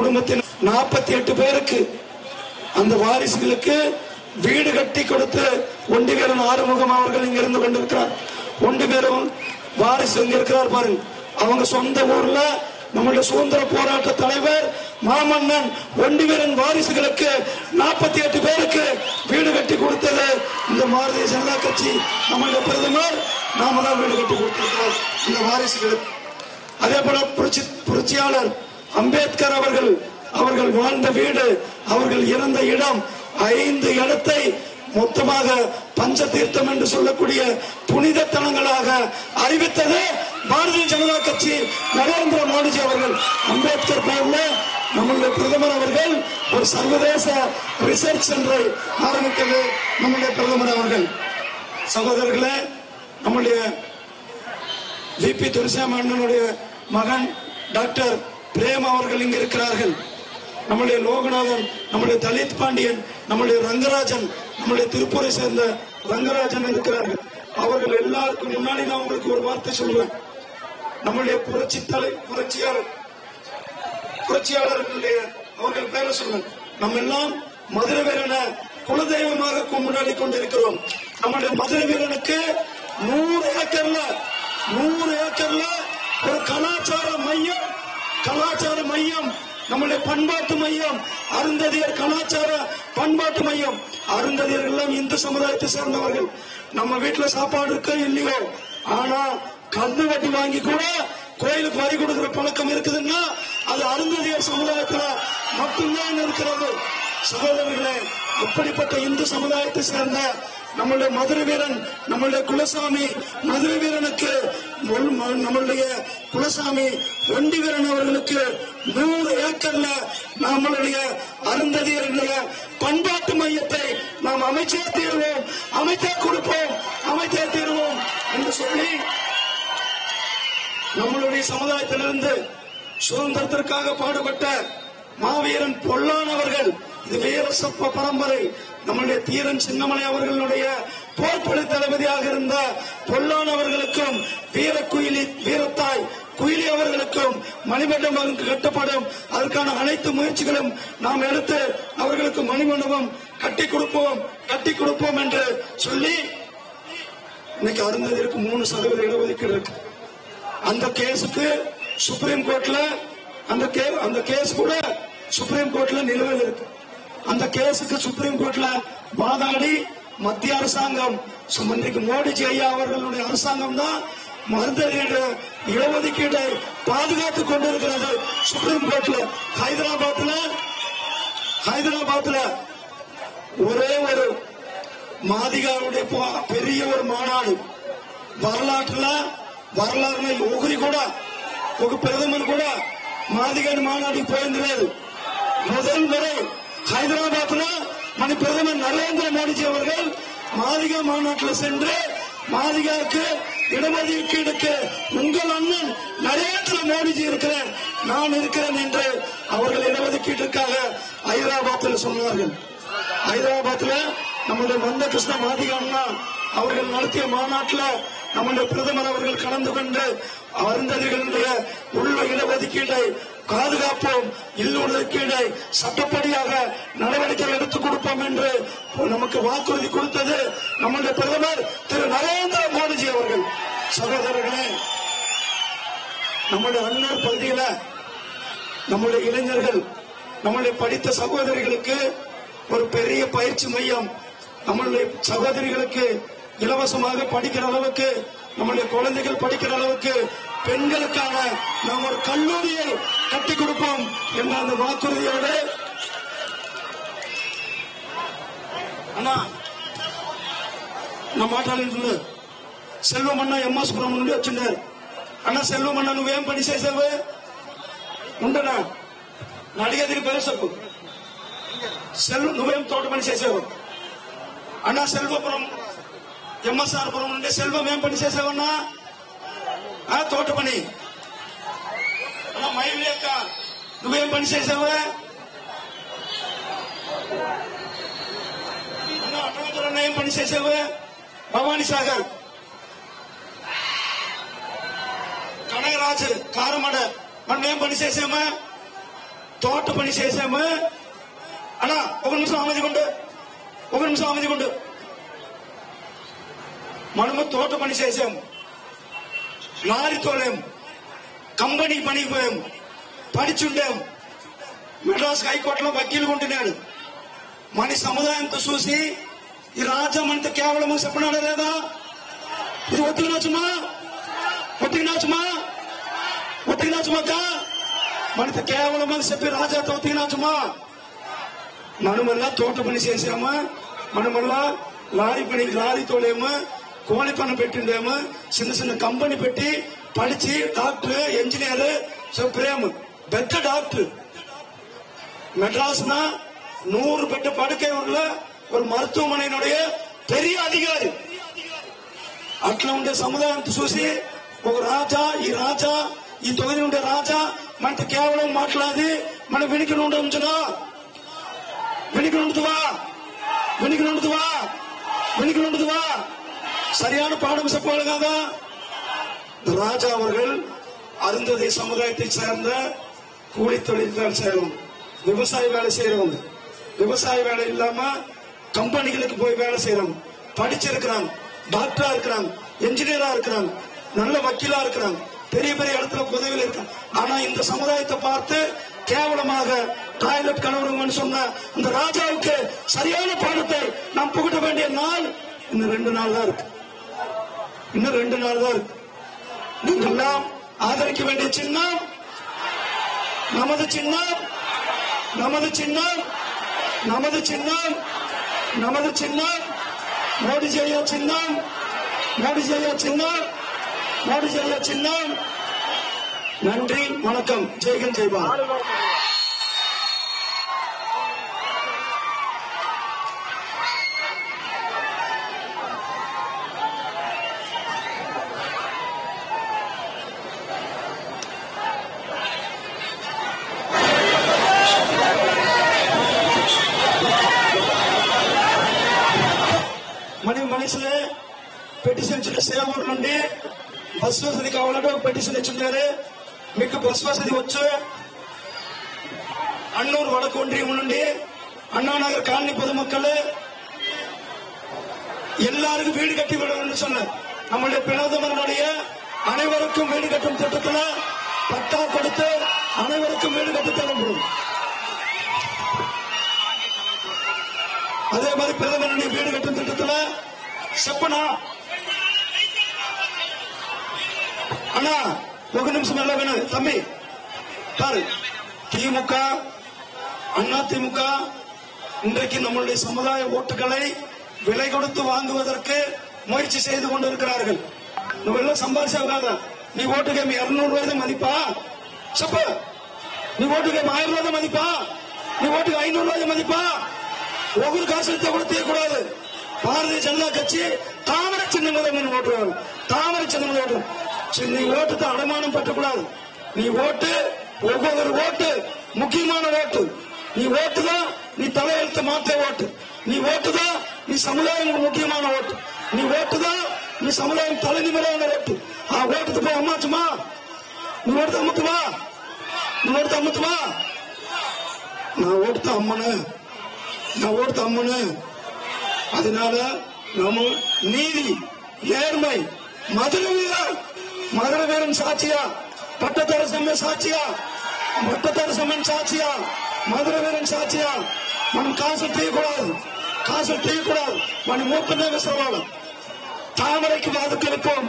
குடும்பத்தின் நாற்பத்தி எட்டு பேருக்கு அந்த வாரிசுகளுக்கு வீடு கட்டி கொடுத்து ஒண்டி வீரன் ஆறுமுகம் அவர்கள் இங்க இருந்து கொண்டிருக்கிறார். ஒண்டி பேரும் வாரிசு இங்க இருக்கிறார் பாருங்க. அவங்க சொந்த ஊர்ல நம்மளுடைய சுதந்திர போராட்ட தலைவர் மாமன்னன் ஒண்டி வீரன் வாரிசுகளுக்கு நாற்பத்தி எட்டு பேருக்கு வீடு கட்டி கொடுத்தது இந்த பாரதிய ஜனதா கட்சி. நம்மளுடைய பிரதமர் நாம தான் வீடு கட்டி கொடுத்திருக்கிறோம் இந்த வாரிசுகளுக்கு. அதே போல புரட்சி புரட்சியாளர் அம்பேத்கர் அவர்கள் அவர்கள் வாழ்ந்த வீடு அவர்கள் இறந்த இடம் ஐந்து இடத்தை மொத்தமாக பஞ்ச தீர்த்தம் என்று சொல்லக்கூடிய புனித தலங்களாக அறிவித்தது பாரதிய ஜனதா கட்சி நரேந்திர மோடிஜி அவர்கள். அம்பேத்கர் பெயர்ல நம்முடைய பிரதமர் அவர்கள் ஒரு சர்வதேச ரிசர்ச் சென்றை ஆரம்பித்தது நம்முடைய பிரதமர் அவர்கள். சகோதரர்களே நம்முடைய விபி துரைசாமி அண்ணனுடைய மகன் டாக்டர் பிரேம் அவர்கள் இங்கு இருக்கிறார்கள். நம்முடைய லோகநாதன் நம்முடைய தலித் பாண்டியன் நம்முடைய ரங்கராஜன் நம்முடைய திருப்பூரை சேர்ந்த ரங்கராஜன் இருக்கிறார்கள். அவர்கள் எல்லாருக்கும் முன்னாடி நான் உங்களுக்கு ஒரு வார்த்தை சொல்லுவேன். நம்முடைய புரட்சி தலை புரட்சியாளர் புரட்சியாளர்களுடைய அவர்கள் பேரை சொல்லுவேன். நம்ம எல்லாம் மதுரை வீரனை குலதெய்வமாக கொண்டாடி கொண்டிருக்கிறோம். நம்முடைய மதுரை வீரனுக்கு நூறு ஏக்கர்ல நூறு ஏக்கர்ல கலாச்சார மையம் நம்முடைய பண்பாட்டு மையம் அருந்ததியர் கலாச்சார பண்பாட்டு மையம். அருந்ததியர் எல்லாம் இந்து சமுதாயத்தை சேர்ந்தவர்கள். நம்ம வீட்டுல சாப்பாடு இருக்கோ இல்லையோ ஆனா கந்து வட்டி வாங்கி கூட கோயிலுக்கு வரி கொடுக்கிற பழக்கம் இருக்குதுன்னா அது அருந்ததியர் சமுதாயத்துல மட்டும்தான் இருக்கிறது. சகோதரர்களே அப்படிப்பட்ட இந்து சமுதாயத்தை சேர்ந்த நம்மளுடைய மதுரை வீரன் நம்மளுடைய குலசாமி மதுரை வீரனுக்கு நம்மளுடைய குலசாமி ஒண்டி வீரன் அவர்களுக்கு நூறு ஏக்கர்ல நம்மளுடைய அருந்ததியருடைய பண்பாட்டு மையத்தை நாம் அமைச்சே தீர்வோம் அமைத்தே கொடுப்போம் அமைத்தே தீர்வோம் என்று சொல்லி நம்மளுடைய சமுதாயத்திலிருந்து சுதந்திரத்திற்காக பாடுபட்ட மாவீரன் பொல்லானவர்கள் இது வீர சப்ப பரம்பரை நம்முடைய தீரன் சின்னமலை அவர்களுடைய போர்ப்படை தளபதியாக இருந்த பொல்லான் அவர்களுக்கும் வீர குயிலி வீரத்தாய் குயிலி அவர்களுக்கும் மணிமண்டபம் கட்டப்படும். அதற்கான அனைத்து முயற்சிகளும் நாம் எடுத்து அவர்களுக்கு மணிமண்டபம் கட்டி கொடுப்போம் கட்டி கொடுப்போம் என்று சொல்லி இன்னைக்கு அருந்ததிற்கு மூணு சதவீத இடஒதுக்கீடு இருக்கு. அந்த கேஸுக்கு சுப்ரீம் கோர்ட்ல அந்த கே அந்த கேஸ் கூட சுப்ரீம் கோர்ட்ல நிலுவையில் இருக்கு. அந்த கேஸுக்கு சுப்ரீம் கோர்ட்ல வாதாடி மத்திய அரசாங்கம் இன்றைக்கு மோடிஜி ஐயா அவர்களுடைய அரசாங்கம் தான் மருந்தகீடு இடஒதுக்கீட்டை பாதுகாத்துக் கொண்டிருக்கிறது. சுப்ரீம் கோர்ட்ல ஹைதராபாத்ல ஹைதராபாத்ல ஒரே ஒரு மாதிகாருடைய பெரிய ஒரு மாநாடு. வரலாற்றுல வரலாறு ஒகுரி கூட ఒక பிரதமர் கூட மாதிகார் மாநாட்டுக்கு போயிருந்தது. முதல் முறை ஹைதராபாத்ல மணி பிரதமர் நரேந்திர மோடிஜி அவர்கள் மாளிகா மாநாட்டில் சென்று மாளிகாவுக்கு இடஒதுக்கீடுக்கு உங்கள் அண்ணன் நரேந்திர மோடிஜி இருக்கிறேன் நான் இருக்கிறேன் என்று அவர்கள் இடஒதுக்கீட்டிற்காக ஹைதராபாத்தில் சொன்னார்கள். ஹைதராபாத்தில் நம்முடைய மந்த கிருஷ்ண மாதிகா அண்ணா அவர்கள் நடத்திய மாநாட்டுல நம்முடைய பிரதமர் அவர்கள் கலந்து கொண்டு அருந்ததிகளுடைய உள்ள இடஒதுக்கீட்டை பாதுகாப்போம். இல்லொதுக்கீடை சட்டப்படியாக நடவடிக்கை எடுத்துக் கொடுப்போம் என்று நமக்கு வாக்குறுதி கொடுத்தது நம்முடைய பிரதமர் திரு நரேந்திர மோடிஜி அவர்கள். சகோதரர்களே நம்முடைய அன்னூர் பகுதியில நம்முடைய இளைஞர்கள் நம்முடைய படித்த சகோதரிகளுக்கு ஒரு பெரிய பயிற்சி மையம். நம்மளுடைய சகோதரிகளுக்கு இலவசமாக படிக்கிற அளவுக்கு நம்முடைய குழந்தைகள் படிக்கிற அளவுக்கு பெண்களுக்கான நாம் ஒரு கல்லூரியை கட்டி கொடுப்போம் என்ற அந்த வாக்குறுதியோடு அண்ணா நான் మాట్లాడిండు సెల్వం అన్న ఎంఆ సుబ్రహ్మణ్యం నుండి వచ్చిండారు అన్న సెల్వం అన్న నువ్వేం పని చేసావు ఉండనా నా అడిగేది పేరు చెప్పు సెల్వ నువ్వేం తోట పని చేసావు అన్న సెల్వపురం ఎంఎస్ఆర్పురం నుండి సెల్వం ఏం పని చేసావన్నా ఆ తోట పని అన్న మైవి యొక్క నువ్వేం పని చేసావు అన్న అటవతులన్న ఏం పని చేసావు భవానీ సాగర్ కనగరాజు కారమడ మనం ఏం పని చేసామా తోట పని చేసాము అన్నా ఒక నిమిషం ఆమెదిగుండు ఒక నిమిషం ఆమెదిగుండు మనము తోట పని చేసాము లారీ తోలేము కంపెనీ పనికి పోయాము పడిచుండాము మెడ్రాస్ హైకోర్టులో వకీలు ఉంటున్నాడు. మన సముదాయంతో చూసి ఈ రాజ్యం అంత కేవలం చెప్పనాడా లేదా? ఇది ఒత్తిగినాచుమా ఒత్తిగినాచుమా ఒత్తిగినాచుమాక మనతో కేవలం అని చెప్పి రాజాతో ఒత్తిగినాచుమా మనం వల్ల తోట పని చేసామా మనం వల్ల లారీ పని లారీ కోడి పని పెట్టిండేమో చిన్న చిన్న కంపెనీ పెట్టి పడిచి డాక్టర్ ఇంజనీర్ సో ప్రేమ్ పెద్ద డాక్టర్ மெட்ராஸ்னா நூறு பெட்டு படுக்கை உள்ள ஒரு மருத்துவமனையினுடைய பெரிய அதிகாரி అట్లా ఉండే సముదాయం చూసి ఒక రాజా ఈ రాజా ఈ తొలి ఉండే రాజా మనతో కేవలం మాట్లాడి మన వెనుక నుండి ఉంచుదా వెనుక నుండుతువా వెనుక నుండుతువా వెనుక నుండుతువా சரியான பாடம் செப்பாள் ராஜா அவர்கள் அருந்ததி சமுதாயத்தை சேர்ந்த கூலி தொழில்கள் செய்யறவங்க விவசாய வேலை செய்யறவங்க விவசாய வேலை இல்லாம கம்பெனிகளுக்கு போய் வேலை செய்யறவங்க படிச்சிருக்கிறாங்க டாக்டரா இருக்கிறாங்க என்ஜினியரா இருக்கிறாங்க நல்ல வக்கீலா இருக்கிறாங்க பெரிய பெரிய இடத்துல உதவியில் இருக்காங்க. ஆனா இந்த சமுதாயத்தை பார்த்து கேவலமாக டாய்லெட் கணவருங்கன்னு சொன்ன இந்த ராஜாவுக்கு சரியான பாடத்தை நாம் புகட்ட வேண்டிய நாள் இந்த ரெண்டு நாள் தான் இருக்கு. இன்னும் ரெண்டு நாள் தான் இருக்கு. நீங்கெல்லாம் ஆதரிக்க வேண்டிய சின்னம் நமது சின்னம் நமது சின்னம் நமது சின்னம் நமது சின்னம் மோடி ஜெயா சின்னம் மோடி ஜெயா சின்னம் மோடி ஜெயா சின்னம். நன்றி வணக்கம். ஜெய்கன் ஜெய்பான் మనీ మనిషిని పెటిషన్ ఇచ్చిన సేవూరు నుండి బస్ వసతి కావాలంటే ఒక పెటిషన్ ఇచ్చున్నారు మీకు బస్ వసతి వచ్చు அன்னூர் வடக்கு ஒன்றியம் నుండి அண்ணாநகர் காலனி பொதுமக்கள் எல்லாருக்கும் வீடு கட்டி விடணும்னு சொன்னார் நம்மளுடைய பிரதமருடைய அனைவருக்கும் வீடு கட்டும் திட்டத்துல பட்டா கொடுத்து அனைவருக்கும் வீடு கட்டி தரப்படும் அதே மாதிரி பிரதமருடைய வீடு கட்டும் திட்டத்தில் செப்பனா. அண்ணா ஒரு நிமிஷம் நல்லா வேணும் தம்பி பாரு. திமுக அண்ணா திமுக இன்றைக்கு நம்மளுடைய சமுதாய ஓட்டுகளை விலை கொடுத்து வாங்குவதற்கு முயற்சி செய்து கொண்டிருக்கிறார்கள். நம்ம எல்லாம் சம்பாதிச்சாங்க நீ ஓட்டு கேம் இருநூறு ரூபாய் தான் மதிப்பா? சப்ப. நீ ஓட்டு கேம் ஆயிரம் ரூபாய் தான் மதிப்பா? நீ ஓட்டுக்கு ஐநூறு ரூபாய் மதிப்பா? ஒவ்வொரு காசு எடுத்த கூட தீரக்கூடாது பாரதிய ஜனதா கட்சி தாமர சின்னங்களை முன் ஓட்டுவாங்க. தாமர சின்னங்களை ஓட்டு. சரி, நீ தான் அடமானம் பற்றக்கூடாது. நீ ஓட்டு ஒவ்வொரு ஓட்டு முக்கியமான ஓட்டு. நீ ஓட்டு தான் நீ தலையெழுத்து மாற்ற ஓட்டு. நீ ஓட்டு தான் நீ சமுதாயம் முக்கியமான ஓட்டு. நீ ஓட்டு தான் நீ சமுதாயம் தலை ஓட்டு. ஆ ஓட்டுக்கு போய் அம்மாச்சுமா நீ ஓட்டு அம்முத்துவா நீ ஓட்டு அம்முத்துவா நான் ஓட்டு தான் அம்மனு. நம்ம தம்முன்னு. அதனால நம்ம நீதி ஏழ்மை மதுரை வீரர் மதுரை வீரன் சாட்சியா பட்டத்தரசம்மே சாட்சியா பட்டத்தரசம்மன் சாட்சியா மதுரை வீரன் సాక్షిగా మనం కాసులు తీయకూడదు కాసులు తీయకూడదు మన మూర్ఖంగా విసరవాడు తామరకి బాధ కలిపాం